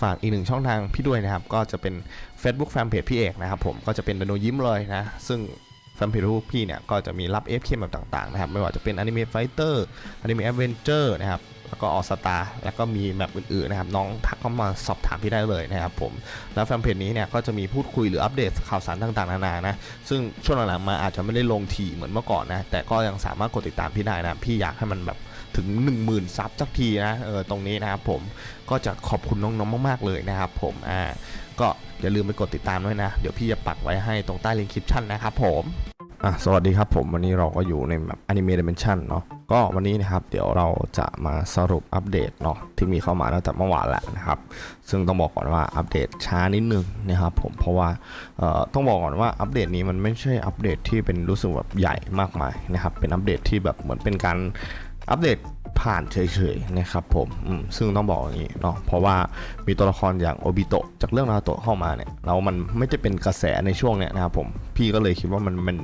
ฝากอีกหนึ่งช่องทางพี่ด้วยนะครับ ก็จะเป็น Facebook Fanpage พี่เอกนะครับผมก็จะเป็นดนยิ้มเลยนะ ซึ่งแฟนเพจรูปพี่เนี่ยก็จะมีรับ FK แบบต่างๆนะครับไม่ว่าจะเป็น Anime Fighter Anime Adventure นะครับแล้วก็ออสตาแล้วก็มีแบบอื่นๆนะครับน้องทักเข้ามาสอบถามพี่ได้เลยนะครับผมแล้วแฟนเพจนี้เนี่ยก็จะมีพูดคุยหรืออัปเดตข่าวสารต่างๆนานานะซึ่งช่วงหลังๆมาอาจจะไม่ได้ลงถี่เหมือนเมื่อก่อนนะแต่ก็ยังสามารถกดติดตามพี่ได้นะพี่อยากให้มันแบบ ถึง 1 0,000 ซับสักทีนะเออตรงนี้นะครับผมก็จะขอบคุณน้องๆมากๆเลยนะครับผมอ่าก็อย่าลืมไปกดติดตามด้วยนะ เดี๋ยวพี่จะปักไว้ให้ตรงใต้ลิงก์คลิปชั่นนะครับผมอะสวัสดีครับผมวันนี้เราก็อยู่ในแบบ Anime Dimension เนาะก็วันนี้นะครับเดี๋ยวเราจะมาสรุปอัปเดตเนาะที่มีเข้ามาตั้งแต่เมื่อวานแล้วนะครับซึ่งต้องบอกก่อนว่าอัปเดตช้านิดนึงนะครับผมเพราะว่าเอ่อต้องบอกก่อนว่าอัปเดตนี้มันไม่ใช่อัปเดตที่เป็นรู้สึกแบบใหญ่มากมายนะครับเป็นอัปเดตที่แบบเหมือนเป็นการ อัปเดตผ่านเฉยๆนะครับผมมซึ่งต้องบอกอย่างนี้เนาะเพราะว่ามีตัวละครอย่างโอบิโตะจากเรื่องนาโตะเข้ามาเนี่ยแล้วมันไม่จะเป็นกระแสในช่วงเนี้ยนะครับผมพี่ก็เลยคิดว่ามันมัน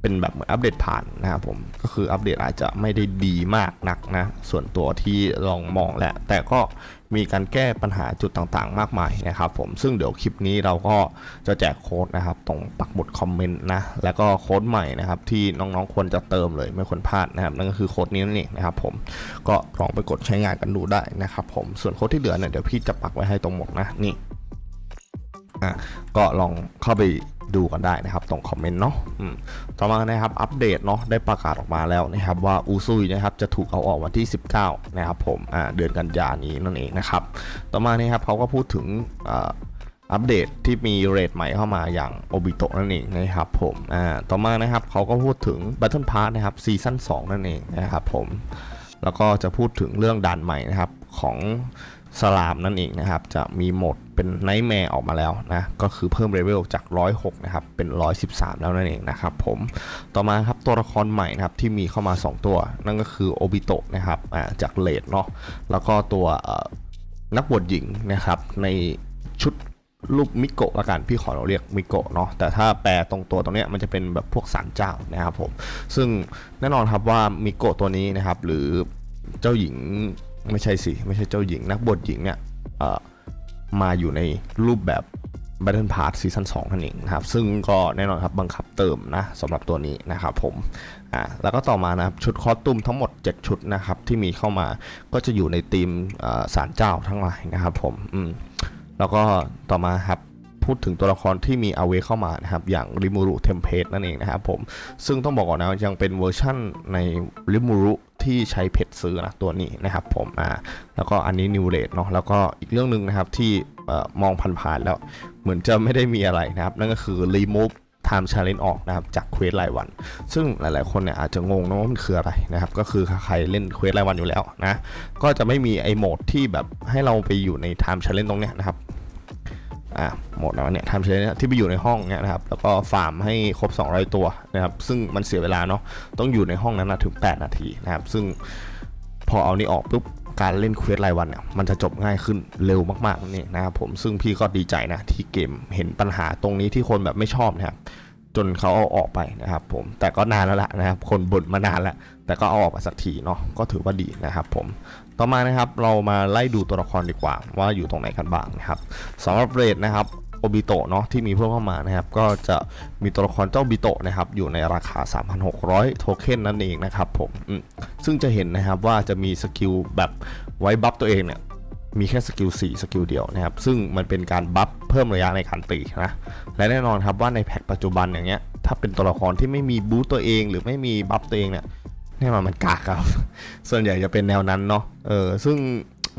เป็นแบบเหมือนอัปเดตผ่านนะครับผมก็คืออัปเดตอาจจะไม่ได้ดีมากนักนะส่วนตัวที่ลองมองแหละแต่ก็ มีการแก้ปัญหาจุดต่างๆ มากมายนะครับผมซึ่งเดี๋ยวคลิปนี้เราก็จะแจกโค้ดนะครับตรงปักหมุดคอมเมนต์นะแล้วก็โค้ดใหม่นะครับที่น้องๆควรจะเติมเลยไม่ควรพลาดนะครับนั่นก็คือโค้ดนี้นั่นเองนะครับผมก็ลองไปกดใช้งานกันดูได้นะครับผมส่วนโค้ดที่เหลือเนี่ยเดี๋ยวพี่จะปักไว้ให้ตรงหมดนะนี่อะก็ลองเข้าไป ดูกันได้นะครับตรงคอมเมนต์เนาะต่อมานะครับอัปเดตเนาะได้ประกาศออกมาแล้วนะครับว่าอูซุยนะครับจะถูกเอาออกวันที่ 19 นะครับผมเดือนกันยานี้นั่นเองนะครับต่อมานี่ครับเขาก็พูดถึงอัปเดตที่มีเรทใหม่เข้ามาอย่างโอบิโตะนั่นเองนะครับผมอ่าต่อมานะครับเขาก็พูดถึง Battle Pass นะครับซีซั่น2นั่นเองนะครับผมแล้วก็จะพูดถึงเรื่องด่านใหม่นะครับของ สลามนั่นเองนะครับ จะมีโหมดเป็นไนท์แมร์ออกมาแล้วนะ ก็คือเพิ่มเลเวลจาก 106 นะครับ เป็น 113 แล้วนั่นเองนะครับผม ต่อมาครับตัวละครใหม่นะครับที่มีเข้ามา 2 ตัว นั่นก็คือโอบิโตะนะครับจากเลดเนาะ แล้วก็ตัวนักบวชหญิงนะครับในชุดรูปมิโกะละกันพี่ขอเราเรียกมิโกะเนาะแต่ถ้าแปลตรงตัวตรงเนี้ยมันจะเป็นแบบพวกสารเจ้านะครับผมซึ่งแน่นอนครับว่ามิโกะตัวนี้นะครับหรือเจ้าหญิง ไม่ใช่สิ ไม่ใช่เจ้าหญิงนักบวชหญิงเนี่ยมาอยู่ในรูปแบบ Battle Pass ซีซั่น2นั่นเองนะครับ ซึ่งก็แน่นอนครับบังคับเติมนะสำหรับตัวนี้นะครับผมอ่าแล้วก็ต่อมานะครับชุดคอสตูมทั้งหมด 7 ชุดนะครับที่มีเข้ามาก็จะอยู่ในธีมสารเจ้าทั้งหลายนะครับผมอืมแล้วก็ต่อมาครับ พูดถึงตัวละครที่มีอาเวเข้ามานะครับอย่างริมูรุเทมเพสนั่นเองนะครับผมซึ่งต้องบอกก่อนนะยังเป็นเวอร์ชั่นในริมูรุที่ใช้เพชรซื้อนะตัวนี้นะครับผมอ่าแล้วก็อันนี้นิวเลดเนาะแล้วก็อีกเรื่องหนึ่งนะครับที่มองผ่านๆแล้วเหมือนจะไม่ได้มีอะไรนะครับ นั่นก็คือ remove time challenge ออกนะครับจากเควสรายวัน ซึ่งหลายๆคนเนี่ยอาจจะงงนะว่ามันคืออะไรนะครับ ก็คือใครเล่นเควสรายวันอยู่แล้วนะ ก็จะไม่มีไอโหมดที่แบบให้เราไปอยู่ใน time challenge ตรงเนี้ยนะครับ อ่าหมดนะเนี่ย time challenge เนี่ยที่ไปอยู่ในห้องเนี่ยนะครับแล้วก็ฟาร์มให้ครบ 200 ตัวนะครับซึ่งมันเสียเวลาเนาะต้องอยู่ในห้องนั้นนะถึง 8 นาทีนะครับซึ่งพอเอานี้ออกปุ๊บการเล่นเควสรายวันเนี่ยมันจะจบง่ายขึ้นเร็วมากๆนี่นะครับผมซึ่งพี่ก็ดีใจนะที่เกมเห็นปัญหาตรงนี้ที่คนแบบไม่ชอบนะครับจนเขาเอาออกไปนะครับผมแต่ก็นานแล้วล่ะนะครับคนบ่นมานานแล้ว แต่ก็เอาออกมาสักทีเนาะก็ถือว่าดีนะครับผมต่อมานะครับเรามาไล่ดูตัวละครดีกว่า ว่าอยู่ตรงไหนกันบ้างนะครับสำหรับเรทนะครับโอบิโตะเนาะที่มีเพิ่มเข้ามานะครับก็จะมีตัวละครเจ้าบิโตะนะครับอยู่ในราคา 3,600 โทเค็นนั่นเองนะครับผมอืมซึ่งจะเห็นนะครับว่าจะมีสกิลแบบไว้บัฟตัวเองเนี่ยมีแค่สกิล4สกิลเดียวนะครับ ซึ่งมันเป็นการบัฟเพิ่มระยะในการตีนะ และแน่นอนครับว่าในแพ็คปัจจุบันอย่างเงี้ย ถ้าเป็นตัวละครที่ไม่มีบูตตัวเองหรือไม่มีบัฟตัวเองเนี่ย แน่นอนมันกากครับ ส่วนใหญ่จะเป็นแนวนั้นเนาะเออซึ่ง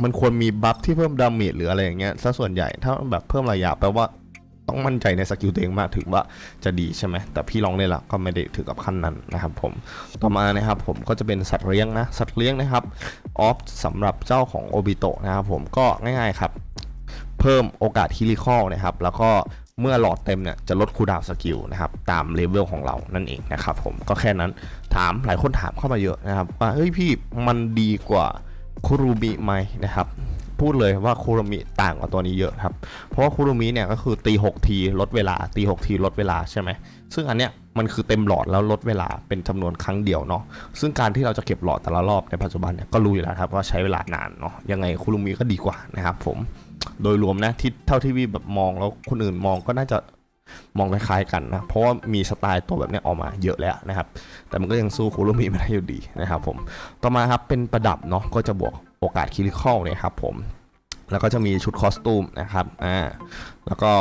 มันควรมีบัฟที่เพิ่มดาเมจหรืออะไรอย่างเงี้ยซะส่วนใหญ่ถ้าแบบเพิ่มระยะแปลว่าต้องมั่นใจในสกิลตัวเองมากถึงว่าจะดีใช่ไหมแต่พี่ลองเล่นละก็ไม่ได้ถึงกับขั้นนั้นนะครับผมต่อมานะครับผมก็จะเป็นสัตว์เลี้ยงนะ สัตว์เลี้ยงนะครับออฟสำหรับเจ้าของโอบิโตะนะครับผมก็ง่ายๆครับ เพิ่มโอกาสฮิลิคอลนะครับ แล้วก็ เมื่อหลอดเต็มเนี่ยจะลดคูดาวสกิลนะครับตามเลเวลของเรานั่นเองนะครับผมก็แค่นั้นถามหลายคนถามเข้ามาเยอะนะครับว่าเฮ้ยพี่มันดีกว่าคุรุมิไหมนะครับพูดเลยว่าคุรุมิต่างกว่าตัวนี้เยอะครับ เพราะว่าคุรุมิเนี่ยก็คือตี 6 ทีลดเวลาตี 6 ทีลดเวลาใช่ไหมซึ่งอันเนี้ยมันคือเต็มหลอดแล้วลดเวลาเป็นจำนวนครั้งเดียวเนาะซึ่งการที่เราจะเก็บหลอดแต่ละรอบในปัจจุบันเนี่ยก็รู้อยู่แล้วครับว่าใช้เวลานานเนาะยังไงคุรุมิก็ดีกว่านะครับผม โดยรวมนะที่เท่าที่พี่แบบมองแล้วคนอื่นมองก็น่าจะมองคล้ายๆกันนะ เพราะว่ามีสไตล์ตัวแบบนี้ออกมาเยอะแล้วนะครับ แต่มันก็ยังสู้คูรุมิไม่ได้อยู่ดีนะครับผม ต่อมาครับเป็นประดับเนาะก็จะบวกโอกาสคิริคอลเนี่ยครับผม แล้วก็จะมีชุดคอสตูมนะครับ อ่า แล้วก็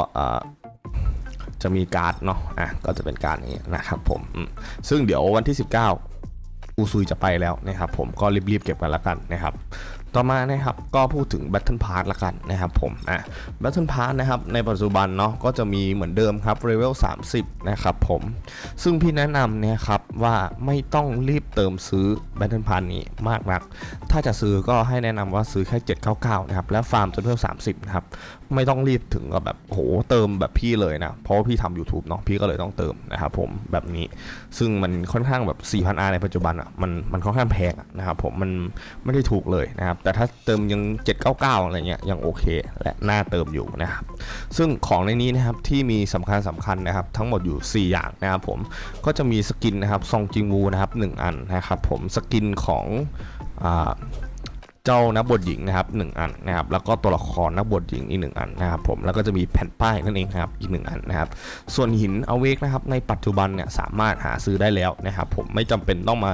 จะมีการ์ดเนาะ อะ ก็จะเป็นการ์ดนี้นะครับผมอืมซึ่งเดี๋ยววันที่ 19 อูซุยจะไปแล้วนะครับผม ก็รีบๆเก็บกันละกันนะครับ ต่อมานะครับก็พูดถึง Battle Pass ละกันนะครับผมอะ Battle Pass นะครับในปัจจุบันเนาะก็จะมีเหมือนเดิมครับ Level 30 นะครับผม ซึ่งพี่แนะนำเนี่ยครับว่าไม่ต้องรีบเติมซื้อ Battle Pass นี้มากนัก ถ้าจะซื้อก็ให้แนะนำว่าซื้อแค่ 799 นะครับ แล้วฟาร์มจนเพิ่ม 30 นะครับ ไม่ต้องรีบถึงกับแบบโหเติมแบบพี่เลยนะ เพราะว่าพี่ทำ YouTube เนาะพี่ก็เลยต้องเติมนะครับผมแบบนี้ ซึ่งมันค่อนข้างแบบ 4,000 R ในปัจจุบันอะมันมันค่อนข้างแพงนะครับผมมันไม่ได้ถูกเลยนะครับแต่ถ้าเติมยัง 799 อะไรเงี้ยยังโอเค และน่าเติมอยู่นะครับซึ่งของในนี้นะครับที่มีสำคัญสำคัญนะครับทั้งหมดอยู่ 4 อย่างนะครับผมก็จะมีสกินนะครับซองจิงวูนะครับ1อันนะครับผมสกินของอ่า เจ้านักบทหญิงนะครับ1อันนะครับแล้วก็ตัวละครนักบทหญิงอีก 1 อันนะครับผมแล้วก็จะมีแผ่นป้ายนั่นเองครับอีก 1 อันนะครับส่วนหินเอาเวกนะครับในปัจจุบันเนี่ยสามารถหาซื้อได้แล้วนะครับผมไม่จำเป็นต้องมา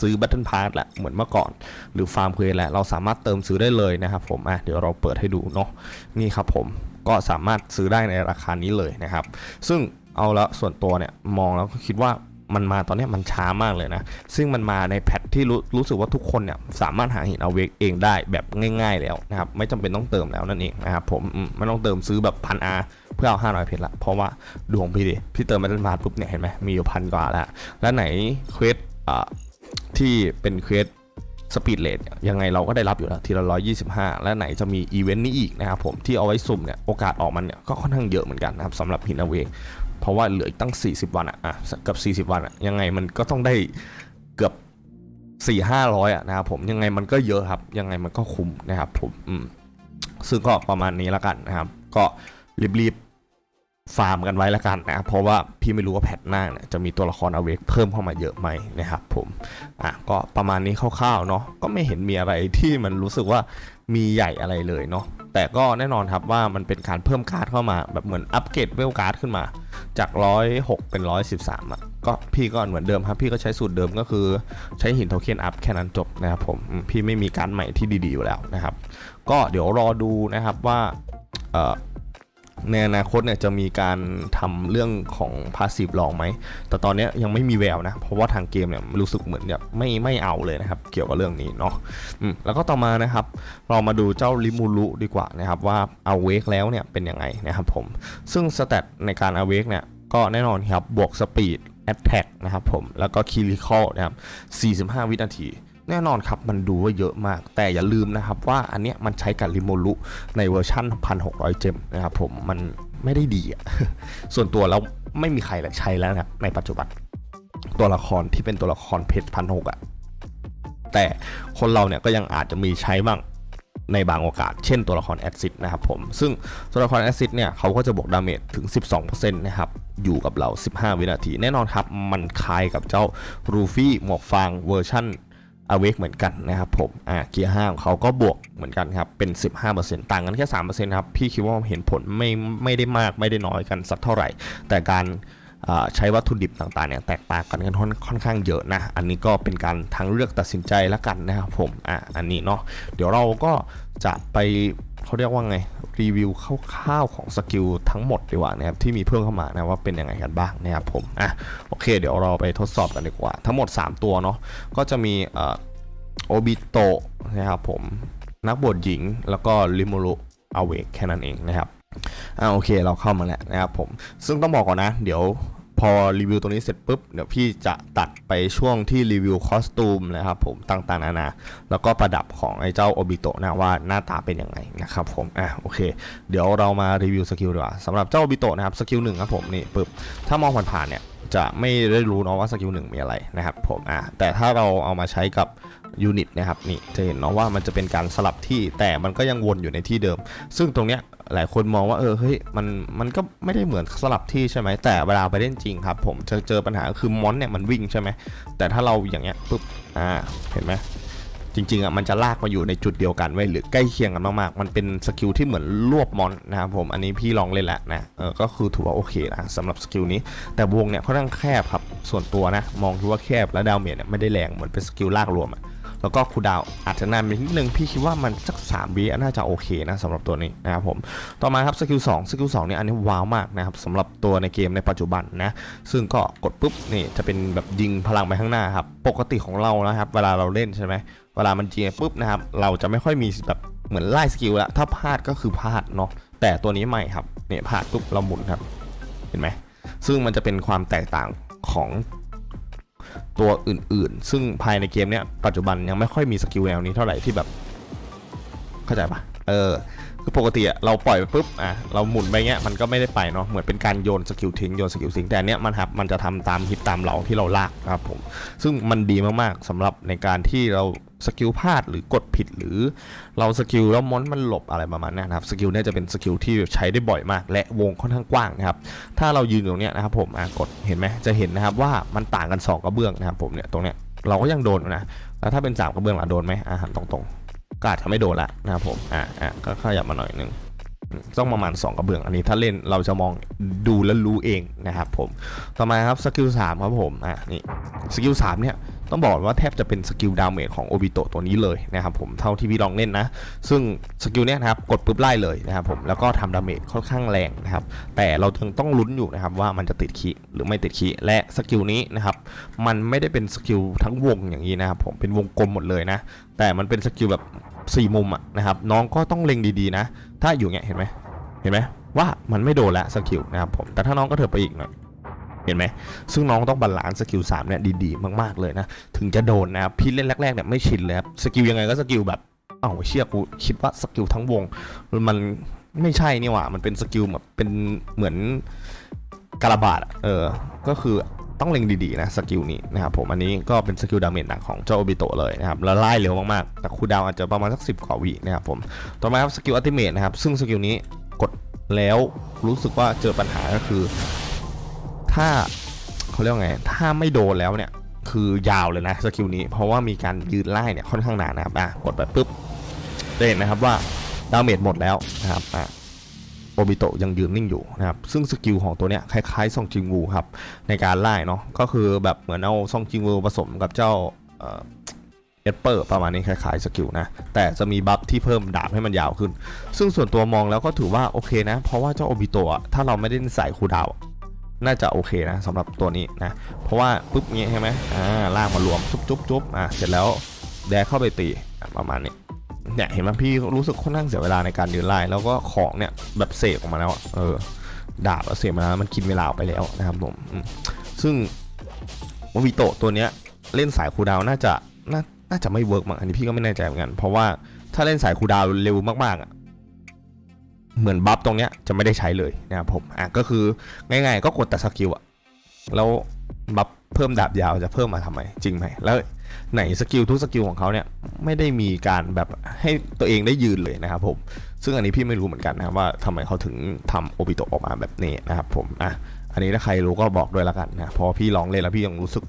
ซื้อบัตเทิลพาร์ละเหมือนเมื่อก่อน หรือฟาร์มเควสแหละเราสามารถเติมซื้อได้เลยนะครับผมอะเดี๋ยวเราเปิดให้ดูเนาะนี่ครับผมก็สามารถซื้อได้ในราคานี้เลยนะครับ ซึ่งเอาละส่วนตัวเนี่ยมองแล้วก็คิดว่า มันมาตอนนี้มันช้ามากเลยนะ ซึ่งมันมาในแพทที่รู้รู้สึกว่าทุกคนเนี่ยสามารถหาหินเอาเวกเองได้แบบง่ายๆแล้วนะครับไม่จำเป็นต้องเติมแล้วนั่นเองนะครับผมไม่ต้องเติมซื้อแบบพันอาเพื่อเอา500เพชรละเพราะว่าดวงพี่ดิพี่เติมมาเป็นมาปุ๊บเนี่ยเห็นไหมมีอยู่พันกว่าแล้วแล้วไหนเควสที่เป็นเควสสปีดเลทยังไงเราก็ได้รับอยู่แล้วทีละ125 และไหนจะมีอีเวนต์นี้อีกนะครับผมที่เอาไว้สุ่มเนี่ยโอกาสออกมันเนี่ยก็ค่อนข้างเยอะเหมือนกันนะครับสำหรับหินเอาเวก เพราะว่าเหลืออีกตั้ง 40 วันอะอะเกับ 40 วันอะยังไงมันก็ต้องได้เกือบ4 500อะนะครับผมยังไงมันก็เยอะครับ ยังไงมันก็คุ้มนะครับผมอืมซึ่งก็ประมาณนี้แล้วกันนะครับ ก็รีบๆฟาร์มกันไว้แล้วกันนะครับเพราะว่าพี่ไม่รู้ว่าแพทหน้าเนี่ยจะมีตัวละครอเวกเพิ่มเข้ามาเยอะไหมนะครับผมอะก็ประมาณนี้คร่าวๆเนาะก็ไม่เห็นมีอะไรที่มันรู้สึกว่า มีใหญ่อะไรเลยเนาะแต่ก็แน่นอนครับว่ามันเป็นการเพิ่มการ์ดเข้ามาแบบเหมือนอัปเกรดเวลการ์ดขึ้นมา จาก 106 เป็น 113อะก็พี่ก็เหมือนเดิมครับ พี่ก็ใช้สูตรเดิมก็คือใช้หินโทเค็นอัพแค่นั้นจบนะครับผมพี่ไม่มีการดใหม่ที่ดีๆอยู่แล้วนะครับ ก็เดี๋ยวรอดูนะครับว่าเอ่อ ในอนาคตเนี่ยจะมีการทำเรื่องของพาสซีฟลองไหม แต่ตอนนี้ยังไม่มีแววนะ เพราะว่าทางเกมเนี่ยรู้สึกเหมือนแบบไม่ไม่เอาเลยนะครับ เกี่ยวกับเรื่องนี้เนาะแล้วก็ต่อมานะครับ เรามาดูเจ้าลิมูรุดีกว่านะครับว่าเอาเวกแล้วเนี่ยเป็นยังไงนะครับผม ซึ่งสเตตในการ awake เนี่ยก็แน่นอนครับบวกสปีด attack นะครับผมแล้วก็ critical นะครับ45 วินาที แน่นอนครับมันดูว่าเยอะมาก แต่อย่าลืมนะครับว่าอันเนี้ยมันใช้กับริโมลุในเวอร์ชัน1,600 เจมนะครับผมมันไม่ได้ดีอะส่วนตัวแล้วไม่มีใครใช้แล้วนะในปัจจุบันตัวละครที่เป็นตัวละครเพชรพันหกอะแต่คนเราเนี่ยก็ยังอาจจะมีใช้บ้างในบางโอกาส เช่นตัวละครแอดซิดนะครับผม ซึ่งตัวละครแอดซิดเนี่ยเขาก็จะบวกดาเมจถึง 12%นะครับ อยู่กับเรา 15 วินาที แน่นอนครับ มันคล้ายกับเจ้ารูฟี่หมวกฟางเวอร์ชั่น อเวกเหมือนกันนะครับผมอ่าเกียร์ห้าของเขาก็บวกเหมือนกันครับ เป็น 15%ต่างกันแค่3%ครับ พี่คิดว่าเห็นผลไม่ไม่ได้มากไม่ได้น้อยกันสักเท่าไหร่ แต่การใช้วัตถุดิบต่างๆเนี่ยแตกต่างกันกันค่อนค่อนข้างเยอะนะ อันนี้ก็เป็นการทางเลือกตัดสินใจละกันนะครับผมอ่าอันนี้เนาะเดี๋ยวเราก็จะไป เขาเรียกว่าไงรีวิวคร่าวๆของสกิลทั้งหมดดีกว่านะครับที่มีเพิ่มเข้ามานะว่าเป็นยังไงกันบ้างนะครับผมอะโอเค เดี๋ยวเราไปทดสอบกันดีกว่า ทั้งหมด 3 ตัวเนาะก็จะมีเอ่อโอบิโตะนะครับผมนักบวชหญิงแล้วก็ริโมโรอเวกแค่นั้นเองนะครับอ่าโอเคเราเข้ามาแล้วนะครับผมซึ่งต้องบอกก่อนนะ เดี๋ยว พอรีวิวตัวนี้เสร็จปุ๊บเดี๋ยวพี่จะตัดไปช่วงที่รีวิวคอสตูมนะครับผมต่างๆนานาแล้วก็ประดับของไอ้เจ้าโอบิโตะนะว่าหน้าตาเป็นยังไงนะครับผมอะโอเค เดี๋ยวเรามารีวิวสกิลดีกว่าสำหรับเจ้าโอบิโตะนะครับสกิลหนึ่งครับผมนี่ปึ๊บถ้ามองผ่านๆเนี่ยจะไม่ได้รู้เนาะว่าสกิลหนึ่งมีอะไรนะครับผมอะแต่ถ้าเราเอามาใช้กับยูนิตนะครับนี่จะเห็นเนาะว่ามันจะเป็นการสลับที่แต่มันก็ยังวนอยู่ในที่เดิม ซึ่งตรงเนี้ย หลายคนมองว่าเออเฮ้ยมันมันก็ไม่ได้เหมือนสลับที่ใช่ไหมแต่เวลาไปเล่นจริงครับ ผมจะเจอปัญหาคือมอนเนี่ยมันวิ่งใช่ไหมแต่ถ้าเราอย่างเงี้ยปุ๊บอ่าเห็นไหมจริงๆอะมันจะลากมาอยู่ในจุดเดียวกันไว้หรือใกล้เคียงกันมากๆ มันเป็นสกิลที่เหมือนรวบมอนนะครับผมอันนี้พี่ลองเล่นแหล้วนะเออก็คือถือว่าโอเคนะสำหรับสกิลนี้ แต่วงเนี่ยค่อนข้างแคบครับส่วนตัวนะ มองคิดว่าแคบและดาวเมจเนี่ยไม่ได้แรงเหมือนเป็นสกิลลากรวมอะ แล้วก็คูดาวอาจจะนานไปนิดนึงพี่คิดว่ามันสัก3วิน่าจะโอเคนะสำหรับตัวนี้นะครับผมต่อมาครับสกิล2สกิล2เนี่ยอันนี้ว้าวมากนะครับสำหรับตัวในเกมในปัจจุบันนะซึ่งก็กดปุ๊บนี่จะเป็นแบบยิงพลังไปข้างหน้าครับปกติของเรานะครับเวลาเราเล่นใช่ไหมเวลามันยิงปุ๊บนะครับเราจะไม่ค่อยมีแบบเหมือนไล่สกิลละถ้าพลาดก็คือพลาดเนาะแต่ตัวนี้ไม่ครับเนี่ยพลาดปุ๊บเราหมุนครับเห็นไหมซึ่งมันจะเป็นความแตกต่างของ ตัวอื่นๆ ซึ่งภายในเกมเนี้ยปัจจุบันยังไม่ค่อยมีสกิลแนวนี้เท่าไหร่ที่แบบ เข้าใจปะเออคือปกติอะเราปล่อยไปปุ๊บอะเราหมุนไปเงี้ยมันก็ไม่ได้ไปเนาะเหมือนเป็นการโยนสกิลทิ้งโยนสกิลทิ้งแต่เนี้ยมันครับมันจะทำตามฮิตตามเราที่เราลากครับผมซึ่งมันดีมากๆสำหรับในการที่เรา สกิลพลาดหรือกดผิดหรือเราสกิลแล้วมอนมันหลบอะไรประมาณนี้นะครับสกิลเนี้ยจะเป็นสกิลที่ใช้ได้บ่อยมาก และวงค่อนข้างกว้างนะครับถ้าเรายืนตรงเนี้ยนะครับผมอะกดเห็นไหมจะเห็นนะครับว่ามันต่างกันสองกระเบื้องนะครับผมเนี่ยตรงเนี้ยเราก็ยังโดนนะแล้วถ้าเป็นสามกระเบื้องล่ะโดนไหมอะหันตรงๆก็อาจจะไม่โดนละนะครับผมอะอะก็ขยับมาหน่อยนึงต้องประมาณ 2 กระเบื้อง อันนี้ถ้าเล่นเราจะมองดูและรู้เองนะครับผม ต่อมาครับสกิล3ครับผม อะนี่สกิล3เนี่ย ต้องบอกว่าแทบจะเป็นสกิลดาเมจของโอบิโตตัวนี้เลยนะครับผมเท่าที่พี่ลองเล่นนะ ซึ่งสกิลเนี้ยนะครับกดปุ๊บไล่เลยนะครับผมแล้วก็ทำดาเมจค่อนข้างแรงนะครับแต่เราจึงต้องลุ้นอยู่นะครับว่ามันจะติดคีหรือไม่ติดคีและสกิลนี้นะครับมันไม่ได้เป็นสกิลทั้งวงอย่างนี้นะครับผมเป็นวงกลมหมดเลยนะ แต่มันเป็นสกิลแบบสี่มุมอะนะครับน้องก็ต้องเล็งดีๆนะ ถ้าอยู่เงี้ยเห็นไหมเห็นไหมว่ามันไม่โดนละสกิลนะครับผมแต่ถ้าน้องก็เถิบไปอีกหน่อย เห็นไหมซึ่งน้องต้องบาลานซ์สกิลสามเนี่ยดีๆ มากๆเลยนะ ถึงจะโดนนะครับพี่เล่นแรกๆเนี่ยไม่ชินเลยครับสกิลยังไงก็สกิลแบบเอ้าเชี่ยกูคิดว่าสกิลทั้งวง มันไม่ใช่นี่หว่า มันเป็นสกิลแบบเป็นเหมือนกระบาดเออ ก็คือต้องเล็งดีๆนะสกิลนี้นะครับผมอันนี้ก็เป็นสกิลดาเมจหนักของเจ้าโอบิโตะเลยนะครับแล้วไล่เร็วมากๆ แต่คูดาวอาจจะประมาณสักสิบกว่าวินะครับผมต่อมาครับสกิลอัลติเมทนะครับซึ่งสกิลนี้กดแล้วรู้สึกว่าเจอปัญหาก็คือ ถ้าเขาเรียกว่าไง ถ้าไม่โดนแล้วเนี่ย คือยาวเลยนะสกิลนี้ เพราะว่ามีการยืนไล่เนี่ยค่อนข้างนานนะครับอะกดไปปุ๊บจะเห็นนะครับว่าดาเมจหมดแล้วนะครับอะโอบิโตะยังยืนนิ่งอยู่นะครับ ซึ่งสกิลของตัวเนี้ยคล้ายๆซองจิงวูครับในการไล่เนาะ ก็คือแบบเหมือนเอาซองจิงวูผสมกับเจ้าเอ่อเอสเปอร์ประมาณนี้คล้ายๆสกิลนะ แต่จะมีบัฟที่เพิ่มดาบให้มันยาวขึ้น ซึ่งส่วนตัวมองแล้วก็ถือว่าโอเคนะ เพราะว่าเจ้าโอบิโตะถ้าเราไม่ได้ใส่คูดาว น่าจะโอเคนะสำหรับตัวนี้นะ เพราะว่าปุ๊บนี้ใช่ไหมอ่าลากมารวมจุ๊บจุ๊บจุ๊บอะเสร็จแล้วแดกเข้าไปตีประมาณนี้เนี่ยเห็นไหมพี่รู้สึกค่อนข้างเสียเวลาในการยืนไล่แล้วก็ของเนี่ยแบบเสกออกมาแล้วเออดาบเสกมาแล้วมันกินเวลาไปแล้วนะครับผมซึ่งโอบิโตะตัวเนี้ยเล่นสายคูดาวน่าจะน่าน่าจะไม่เวิร์กมั้งอันนี้พี่ก็ไม่แน่ใจเหมือนกัน เพราะว่าถ้าเล่นสายคูดาวเร็วมากๆอะ เหมือนบัฟตรงเนี้ยจะไม่ได้ใช้เลยนะครับผมอะก็คือง่ายๆ ก็กดแต่สกิลอะแล้วบัฟเพิ่มดาบยาวจะเพิ่มมาทำไมจริงไหมแล้วไหนสกิลทุกสกิลของเขาเนี่ยไม่ได้มีการแบบให้ตัวเองได้ยืนเลยนะครับผมซึ่งอันนี้พี่ไม่รู้เหมือนกันนะครับว่าทำไมเขาถึงทำโอบิโตออกมาแบบนี้นะครับผมอะอันนี้ถ้าใครรู้ก็บอกด้วยละกันนะเพราะพี่ลองเล่นแล้วพี่ยังรู้สึก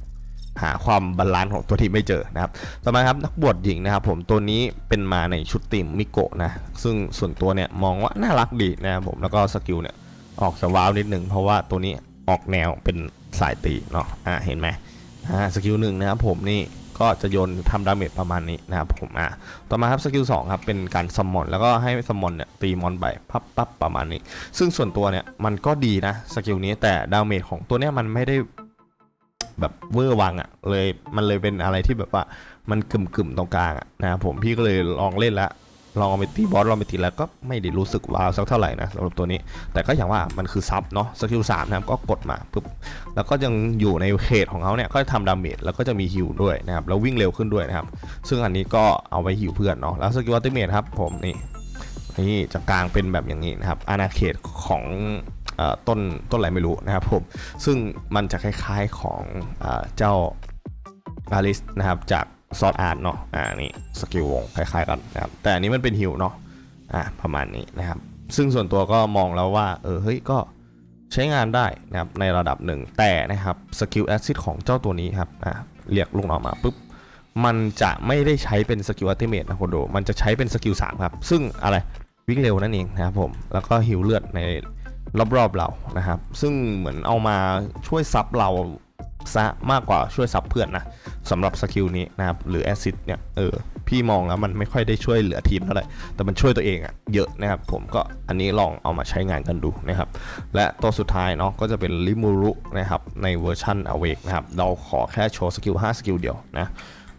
หาความบาลานซ์ของตัวทีมไม่เจอนะครับ ต่อมาครับนักบวชหญิงนะครับ ผมตัวนี้เป็นมาในชุดติมมิโกะนะ ซึ่งส่วนตัวเนี่ยมองว่าน่ารักดีนะครับผมแล้วก็สกิลเนี่ยออกจะว้าวนิดนึงเพราะว่าตัวนี้ออกแนวเป็นสายตีเนาะอ่าเห็นไหมอ่าสกิลหนึ่งนะครับผมนี่ก็จะโยนทำดาเมจประมาณนี้นะครับผมอ่าต่อมาครับสกิลสองครับเป็นการซัมมอนแล้วก็ให้ซัมมอนเนี่ยตีมอนไปปั๊บปั๊บประมาณนี้ ซึ่งส่วนตัวเนี่ยมันก็ดีนะสกิลนี้แต่ดาเมจของตัวเนี้ยมันไม่ได้ แบบเวอร์วังอะ่ะเลยมันเลยเป็นอะไรที่แบบว่ามันกึ่มกึ่มๆตรงกลางอะนะครับผมพี่ก็เลยลองเล่นแล้วลองเอาไปตีบอสลองไปตีแล้วก็ไม่ได้รู้สึกว้าวสักเท่าไหร่นะสำหรับตัวนี้ แต่ก็อย่างว่ามันคือซับเนาะสกิลสามนะครับก็กดมาปุ๊บแล้วก็ยังอยู่ในเขตของเขาเนี่ยก็ทำดาเมจแล้วก็จะมีฮิวด้วยนะครับแล้ววิ่งเร็วขึ้นด้วยนะครับ ซึ่งอันนี้ก็เอาไว้ฮิวเพื่อนเนาะแล้วสกิลอัลติเมทครับผมนี่นี่จะกลางเป็นแบบอย่างนี้นะครับอาณาเขตของ ต้นต้นอะไรไม่รู้นะครับผมซึ่งมันจะคล้ายๆของอเจ้าอาริสนะครับจากซอสอาร์ตเนาะอ่านี่สกิลวงคล้ายๆกันนะครับแต่อันนี้มันเป็นฮิวเนาะอ่าประมาณนี้นะครับ ซึ่งส่วนตัวก็มองแล้วว่าเออเฮ้ยก็ใช้งานได้นะครับในระดับหนึ่งแต่นะครับสกิลแอซิดของเจ้าตัวนี้ครับอ่าเรียกลูกน้องมาปุ๊บมันจะไม่ได้ใช้เป็นสกิลอัติเมทนะคนดูมันจะใช้เป็นสกิล3ครับ ซึ่งอะไรวิ่งเร็วนั่นเองนะครับผม แล้วก็หิวเลือดใน รอบๆเรานะครับ ซึ่งเหมือนเอามาช่วยซับเราซะมากกว่าช่วยซับเพื่อนนะสำหรับสกิลนี้นะครับหรือแอซิดเนี่ยเออพี่มองแล้วมันไม่ค่อยได้ช่วยเหลือทีมเท่าไหร่แต่มันช่วยตัวเองอะเยอะนะครับ ผมก็อันนี้ลองเอามาใช้งานกันดูนะครับ และตัวสุดท้ายเนาะก็จะเป็นลิมูรุนะครับในเวอร์ชัน Awake นะครับเราขอแค่โชว์สกิล5สกิลเดียวนะ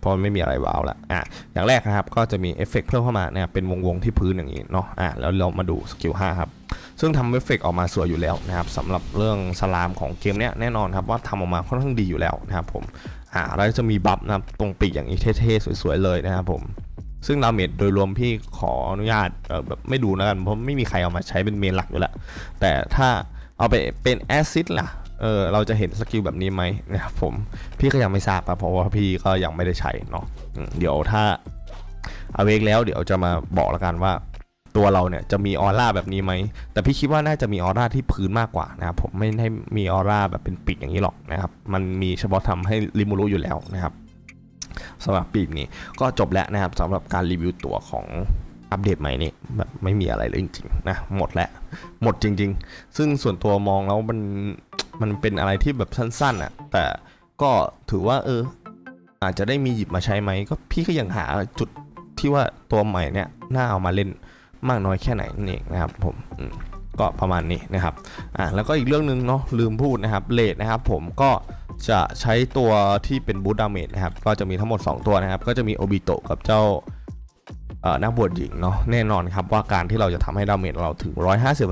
ราะมันไม่มีอะไรว้าวละอะอย่างแรกนะครับก็จะมีเอฟเฟกต์เพิ่มเข้ามาเนะครับเป็นวงๆที่พื้นอย่างนี้เนาะอะแล้วเรามาดูสกิล5ครับซึ่งทำเอฟเฟกต์ออกมาสวยอยู่แล้วนะครับสำหรับเรื่องสลามของเกมเนี้ยแน่นอนครับว่าทำออกมาค่อนข้างดีอยู่แล้วนะครับผมอ่าแล้วจะมีบัฟนะครับตรงปีกอย่างนี้เท่ๆสวยๆเลยนะครับผมซึ่งดาเมจโดยรวมพี่ขออนุญาตแบบไม่ดูแล้วกันเพราะไม่มีใครเอามาใช้เป็นเมนหลักอยู่แล้วแต่ถ้าเอาไปเป็นแอซิดล่ะ เออเราจะเห็นสกิลแบบนี้ไหมนะครับผมพี่ก็ยังไม่ทราบครับเพราะว่าพี่ก็ยังไม่ได้ใช้เนาะเดี๋ยวถ้าเอาเวกแล้วเดี๋ยวจะมาบอกล้วกันว่าตัวเราเนี่ยจะมีออร่าแบบนี้ไหม แต่พี่คิดว่าน่าจะมีออร่าที่พื้นมากกว่านะครับผมไม่ได้มีออร่าแบบเป็นปีกอย่างนี้หรอกนะครับ มันมีเฉพาะทำให้ริมูรุอยู่แล้วนะครับสำหรับปีกนี้ก็จบแล้วนะครับสำหรับการรีวิวตัวของอัปเดตใหม่นี้แบบไม่มีอะไรเลยจริงๆนะหมดแล้วหมดจริง ๆ ซึ่งส่วนตัวมองแล้วมัน มันเป็นอะไรที่แบบสั้นๆอะ แต่ก็ถือว่าเออ อาจจะได้มีหยิบมาใช้ไหมก็พี่ก็ยังหาจุดที่ว่าตัวใหม่เนี่ยน่าเอามาเล่นมากน้อยแค่ไหนนั่นเองนะครับผมก็ประมาณนี้นะครับอะแล้วก็อีกเรื่องหนึ่งเนาะลืมพูดนะครับเลดนะครับผมก็จะใช้ตัวที่เป็นบูตดาเมจนะครับก็จะมีทั้งหมด 2 ตัวนะครับ ก็จะมีโอบิโตะกับเจ้าเอ่อนักบวชหญิงเนาะแน่นอนครับว่าการที่เราจะทำให้ดาเมจเราถึง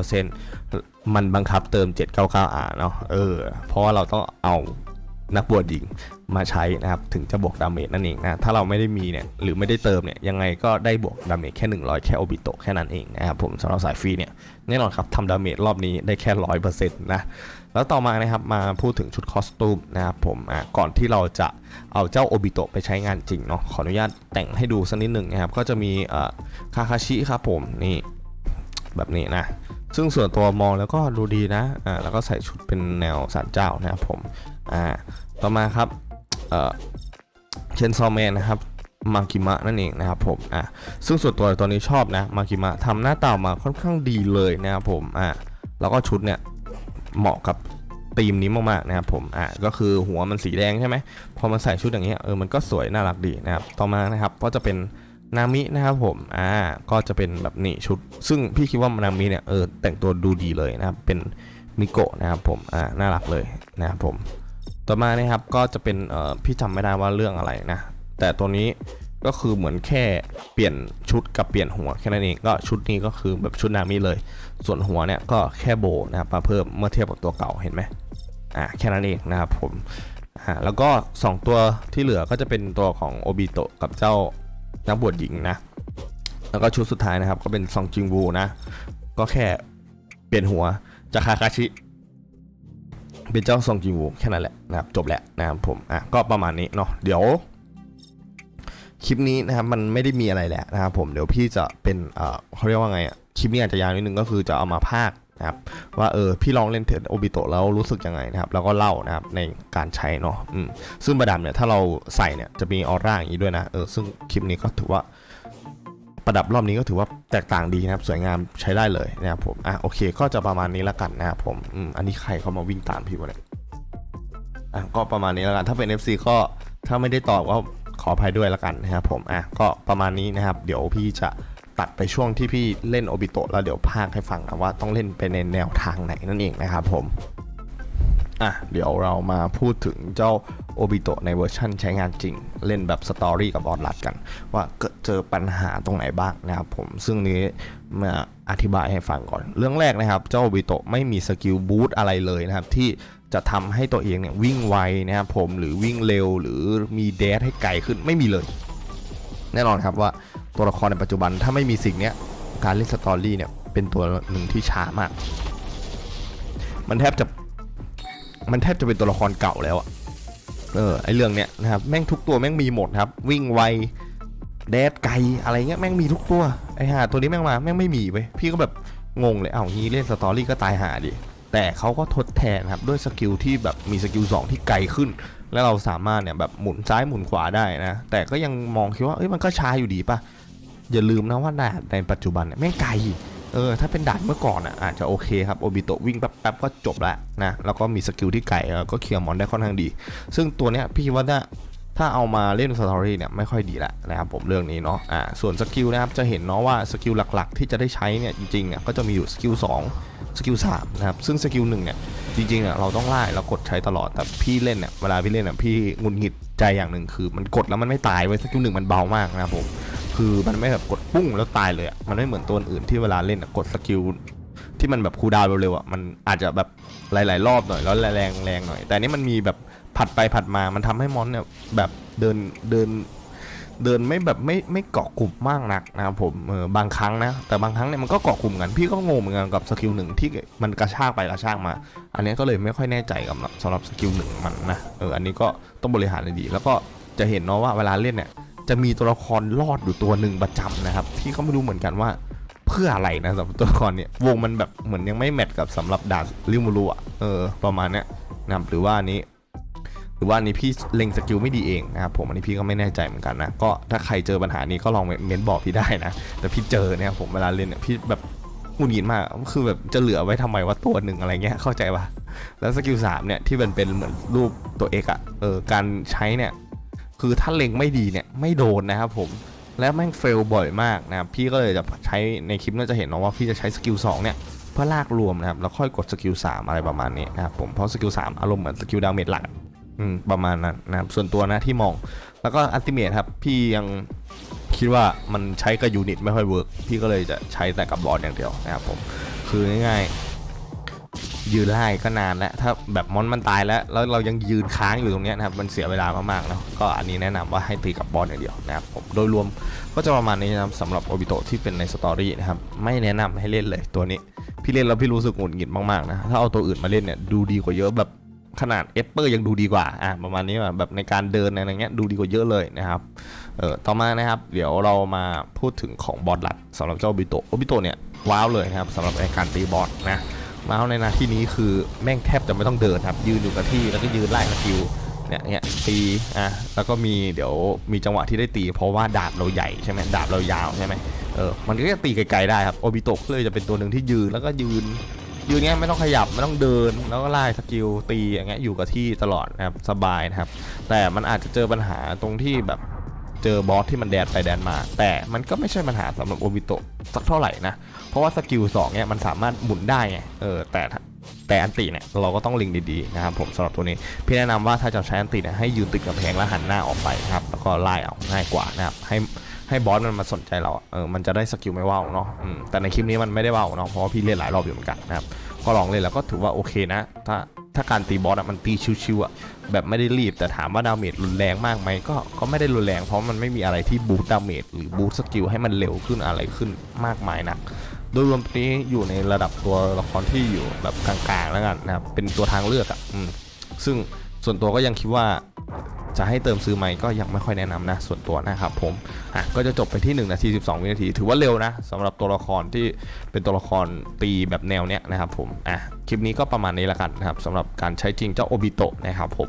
150% มันบังคับเติม 799R เนาะเออ เพราะว่าเราต้องเอานักบวชหญิงมาใช้นะครับ ถึงจะบวกดาเมจนั่นเองนะ ถ้าเราไม่ได้มีเนี่ย หรือไม่ได้เติมเนี่ย ยังไงก็ได้บวกดาเมจแค่ 100 แค่โอบิโตแค่นั้นเองนะครับผมสำหรับสายฟรีเนี่ย แน่นอนครับทำดาเมจรอบนี้ได้แค่ร้อยเปอร์เซ็นต์นะ แล้วต่อมานะครับ มาพูดถึงชุดคอสตูมนะครับผมอะก่อนที่เราจะเอาเจ้าโอบิโตไปใช้งานจริงเนาะ ขออนุญาตแต่งให้ดูสักนิดหนึ่งนะครับ ก็จะมีเอ่อคาคาชิครับผมนี่แบบนี้นะ ซึ่งส่วนตัวมองแล้วก็ดูดีนะอ่าแล้วก็ใส่ชุดเป็นแนวสารเจ้านะครับผมอ่าต่อมาครับเอ่อเชนซอแมนนะครับมากิมะนั่นเองนะครับผมอะซึ่งส่วนตัวตัวนี้ชอบนะมากิมะทำหน้าตามาค่อนข้างดีเลยนะครับผมอะแล้วก็ชุดเนี่ยเหมาะกับธีมนี้มากๆนะครับผมอะก็คือหัวมันสีแดงใช่ไหมพอมาใส่ชุดอย่างเงี้ยเออมันก็สวยน่ารักดีนะครับต่อมานะครับก็จะเป็น นามินะครับผม อ่า ก็จะเป็นแบบนี้ชุด ซึ่งพี่คิดว่านามิเนี่ย เออ แต่งตัวดูดีเลยนะครับ เป็นมิโกะนะครับผม อ่า น่ารักเลยนะครับผม ต่อมานะครับ ก็จะเป็น เอ่อ พี่จำไม่ได้ว่าเรื่องอะไรนะ แต่ตัวนี้ก็คือเหมือนแค่เปลี่ยนชุดกับเปลี่ยนหัวแค่นั้นเอง ก็ชุดนี้ก็คือแบบชุดนามิเลย ส่วนหัวเนี่ยก็แค่โบนะครับมาเพิ่มเมื่อเทียบกับตัวเก่าเห็นไหมอ่า แค่นั้นเองนะครับผม อ่า แล้วก็ 2 ตัวที่เหลือก็จะเป็นตัวของโอบิโตะกับเจ้า นักบวชหญิงนะแล้วก็ชุดสุดท้ายนะครับ ก็เป็นซองจิงวูนะ ก็แค่เปลี่ยนหัวจากคาคาชิ เป็นเจ้าซองจิงวูแค่นั้นแหละนะครับจบแล้วนะครับผมอะก็ประมาณนี้เนาะเดี๋ยว คลิปนี้นะครับมันไม่ได้มีอะไรแหละนะครับผมเดี๋ยวพี่จะเป็นเอ่อเขาเรียกว่าไงอะคลิปนี้อาจจะยาวนิดนึงก็คือจะเอามาพาก นะครับว่าเออพี่ลองเล่นเทรดโอบิโตแล้วรู้สึกยังไงนะครับแล้วก็เล่านะครับในการใช้เนาะซึ่งประดับเนี่ยถ้าเราใส่เนี่ยจะมีออร่าอย่างนี้ด้วยนะเออซึ่งคลิปนี้ก็ถือว่าประดับรอบนี้ก็ถือว่าแตกต่างดีนะครับสวยงามใช้ได้เลยนะครับผมอะโอเคก็จะประมาณนี้ล้วกันนะครับผมอืมอันนี้ใครเขามาวิ่งตามพี่วะเนี่ยอะก็ประมาณนี้ล้วกันถ้าเป็น FC ก็ถ้าไม่ได้ตอบก็ขออภัยด้วยล้วกันนะครับผมอะก็ประมาณนี้นะครับ เดี๋ยวพี่จะ ตัดไปช่วงที่พี่เล่นโอบิโตะแล้วเดี๋ยวพากให้ฟังนะว่าต้องเล่นไปในแนวทางไหนนั่นเองนะครับผมอะเดี๋ยวเรามาพูดถึงเจ้าโอบิโตะในเวอร์ชันใช้งานจริง เล่นแบบสตอรี่กับออนไลน์กัน ว่าเกิดเจอปัญหาตรงไหนบ้างนะครับผมซึ่งนี้มาอธิบายให้ฟังก่อน เรื่องแรกนะครับ เจ้าโอบิโตะไม่มีสกิลบูตอะไรเลยนะครับ ที่จะทำให้ตัวเองเนี่ยวิ่งไวนะครับผมหรือวิ่งเร็วหรือมีเดชให้ไกลขึ้นไม่มีเลย แน่นอนครับว่า ตัวละครในปัจจุบันถ้าไม่มีสิ่งเนี้ยการเล่นสตอรี่เนี่ยเป็นตัวหนึ่งที่ช้ามาก มันแทบจะมันแทบจะเป็นตัวละครเก่าแล้วอะเออไอเรื่องเนี้ยนะครับแม่งทุกตัวแม่งมีหมดครับ วิ่งไวแดดไกลอะไรเงี้ยแม่งมีทุกตัวไอห่าตัวนี้แม่งมาแม่งไม่มีเว้ยพี่ก็แบบงงเลยเอ้างี้เล่นสตอรี่ก็ตายหาดิแต่เขาก็ทดแทนครับด้วยสกิลที่แบบมีสกิล2ที่ไกลขึ้น แล้วเราสามารถเนี่ยแบบหมุนซ้ายหมุนขวาได้นะแต่ก็ยังมองคิดว่าเอ้ยมันก็ช้าอยู่ดีป่ะ อย่าลืมนะว่าด่านในปัจจุบันเนี่ยแม่งไกลเออถ้าเป็นด่านเมื่อก่อนอะอาจจะโอเคครับโอบิโตวิ่งแป๊บๆก็จบแล้วนะแล้วก็มีสกิลที่ไกลก็เคลียร์มอนได้ค่อนข้างดี ซึ่งตัวเนี้ยพี่ว่าถ้าถ้าเอามาเล่นสตอรี่เนี่ยไม่ค่อยดีละนะครับผมเรื่องนี้เนาะอ่าส่วนสกิลนะครับจะเห็นเนาะว่าสกิลหลักๆ ที่จะได้ใช้เนี่ยจริงๆเนี่ยก็จะมีอยู่สกิล2สกิล3นะครับซึ่งสกิลหนึ่งเนี่ยจริงๆเนี่ยเราต้องไล่เรากดใช้ตลอดแต่พี่เล่นเนี่ยเวลาพี่เล่นเนี่ยพี่งุนหงิดใจอย่างหนึ่งคือ มันกดแล้วมันไม่ตายเว้ยสกิลหนึ่งมันเบามากนะครับผม คือมันไม่แบบกดปุ้งแล้วตายเลยอะมันไม่เหมือนตัวอื่นที่เวลาเล่นกดสกิลที่มันแบบคูดาวเร็วๆอะมันอาจจะแบบหลาย ๆ รอบหน่อยแล้วแรงแรงหน่อย แต่นี้มันมีแบบผัดไปผัดมามันทำให้มอนเนี่ยแบบเดินเดินเดินไม่แบบไม่ไม่เกาะกลุ่มมากนักนะครับผมเออบางครั้งนะ แต่บางครั้งเนี่ยมันก็เกาะกลุ่มกันพี่ก็งงเหมือนกันกับสกิลหนึ่งที่มันกระชากไปกระชากมา อันนี้ก็เลยไม่ค่อยแน่ใจกับสำหรับสกิลหนึ่งมันนะเอออันนี้ก็ต้องบริหารดีแล้วก็จะเห็นเนาะว่าเวลาเล่นเนี่ย จะมีตัวละครรอดอยู่ตัวหนึ่งประจำนะครับพี่ก็ไม่รู้เหมือนกันว่าเพื่ออะไรนะสำหรับตัวละครเนี่ยวงมันแบบเหมือนยังไม่แมทกับสำหรับดาบริมูรุอะเออประมาณเนี้ยนะหรือว่านี้ หรือว่านี้พี่เล็งสกิลไม่ดีเองนะครับผมอันนี้พี่ก็ไม่แน่ใจเหมือนกันนะก็ถ้าใครเจอปัญหานี้ก็ลองเม้นบอกพี่ได้นะ แต่พี่เจอเนี่ยผมเวลาเล่นเนี่ยพี่แบบหงุดหงิดมากคือแบบจะเหลือไว้ทำไมว่าตัวหนึ่งอะไรเงี้ยเข้าใจปะแล้วสกิลสามเนี่ยที่มันเป็นเหมือนรูปตัวเอกอะเออการใช้เนี่ย คือถ้าเล็งไม่ดีเนี่ยไม่โดนนะครับผมและแม่งเฟลบ่อยมากนะครับพี่ก็เลยจะใช้ในคลิปน่าจะเห็นเนาะว่าพี่จะใช้สกิล2เนี่ยเพื่อลากรวมนะครับแล้วค่อยกดสกิล3อะไรประมาณนี้นะครับผมเพราะสกิล3อารมณ์เหมือนสกิลดาเมจหลักประมาณนั้นนะครับส่วนตัวนะที่มอง แล้วก็อัลติเมทครับพี่ยังคิดว่ามันใช้กับยูนิตไม่ค่อยเวิร์กพี่ก็เลยจะใช้แต่กับบอสอย่างเดียวนะครับผมคือง่ายๆ ยืนไล่ก็นานแล้วถ้าแบบมอนมันตายแล้ว แล้วเรายังยืนค้างอยู่ตรงนี้นะครับมันเสียเวลามากๆเนาะก็อันนี้แนะนำว่าให้ตีกับบอสอย่างเดียวนะครับผมโดยรวมก็จะประมาณนี้นะครับสำหรับโอบิโตะที่เป็นในสตอรี่นะครับไม่แนะนำให้เล่นเลยตัวนี้ พี่เล่นแล้วพี่รู้สึกหงุดหงิดมากๆนะถ้าเอาตัวอื่นมาเล่นเนี่ยดูดีกว่าเยอะแบบขนาดเอสเปอร์ยังดูดีกว่าอะประมาณนี้แบบแบบในการเดินอะไรเงี้ยดูดีกว่าเยอะเลยนะครับเออต่อมานะครับ เดี๋ยวเรามาพูดถึงของบอสหลักสำหรับเจ้าโอบิโตะโอบิโตะเนี่ยว้าวเลยนะครับสำหรับในการตีบอสนะ มาในหน้าที่นี้คือแม่งแทบจะไม่ต้องเดินครับ ยืนอยู่กับที่แล้วก็ยืนไล่สกิลเนี่ยเนี่ยตีอะแล้วก็มีเดี๋ยวมีจังหวะที่ได้ตี เพราะว่าดาบเราใหญ่ใช่ไหมดาบเรายาวใช่ไหมเออมันก็จะตีไกลๆได้ครับโอบิโตะเลยจะเป็นตัวหนึ่งที่ยืนแล้วก็ยืน ยืนเงี้ยไม่ต้องขยับไม่ต้องเดิน แล้วก็ไล่สกิลตีอย่างเงี้ยอยู่กับที่ตลอดนะครับสบายนะครับ แต่มันอาจจะเจอปัญหาตรงที่แบบเจอบอสที่มันแดนไปแดนมา แต่มันก็ไม่ใช่ปัญหาสำหรับโอบิโตะสักเท่าไหร่นะ เพราะว่าสกิลสองเนี่ยมันสามารถหมุนได้ไงเออแต่แต่อันติเนี่ยเราก็ต้องลิงดีๆนะครับผมสำหรับตัวนี้พี่แนะนำว่าถ้าจะใช้อันติเนี่ยให้ยืนติดกับแพงแล้วหันหน้าออกไปนะครับแล้วก็ไล่เอาง่ายกว่านะครับให้ให้บอสมันมาสนใจเราเออมันจะได้สกิลไม่ว่าวเนาะแต่ในคลิปนี้มันไม่ได้ว่าวเนาะเพราะว่าพี่เล่นหลายรอบอยู่เหมือนกันนะครับก็ลองเล่นแล้วก็ถือว่าโอเคนะ ถ้าถ้าการตีบอสอะมันตีชิวๆอะแบบไม่ได้รีบแต่ถามว่าดาเมจรุนแรงมากไหมก็ก็ไม่ได้รุนแรงเพราะมันไม่มีอะไรที่บูตดาเมจหรือบูตสกิลให้มันเร็วขึ้นอะไรขึ้นมากมายนัก โดยรวมนี้อยู่ในระดับตัวละครที่อยู่แบบกลางๆแล้วกันนะครับเป็นตัวทางเลือกอะอืมซึ่งส่วนตัวก็ยังคิดว่าจะให้เติมซื้อไหมก็ยังไม่ค่อยแนะนำนะส่วนตัวนะครับผมอะก็จะจบไปที่1นาที12 วินาที ถือว่าเร็วนะสำหรับตัวละครที่เป็นตัวละครตีแบบแนวเนี้ยนะครับผมอะคลิปนี้ก็ประมาณนี้ละกันนะครับสำหรับการใช้จริงเจ้าโอบิโตะนะครับผม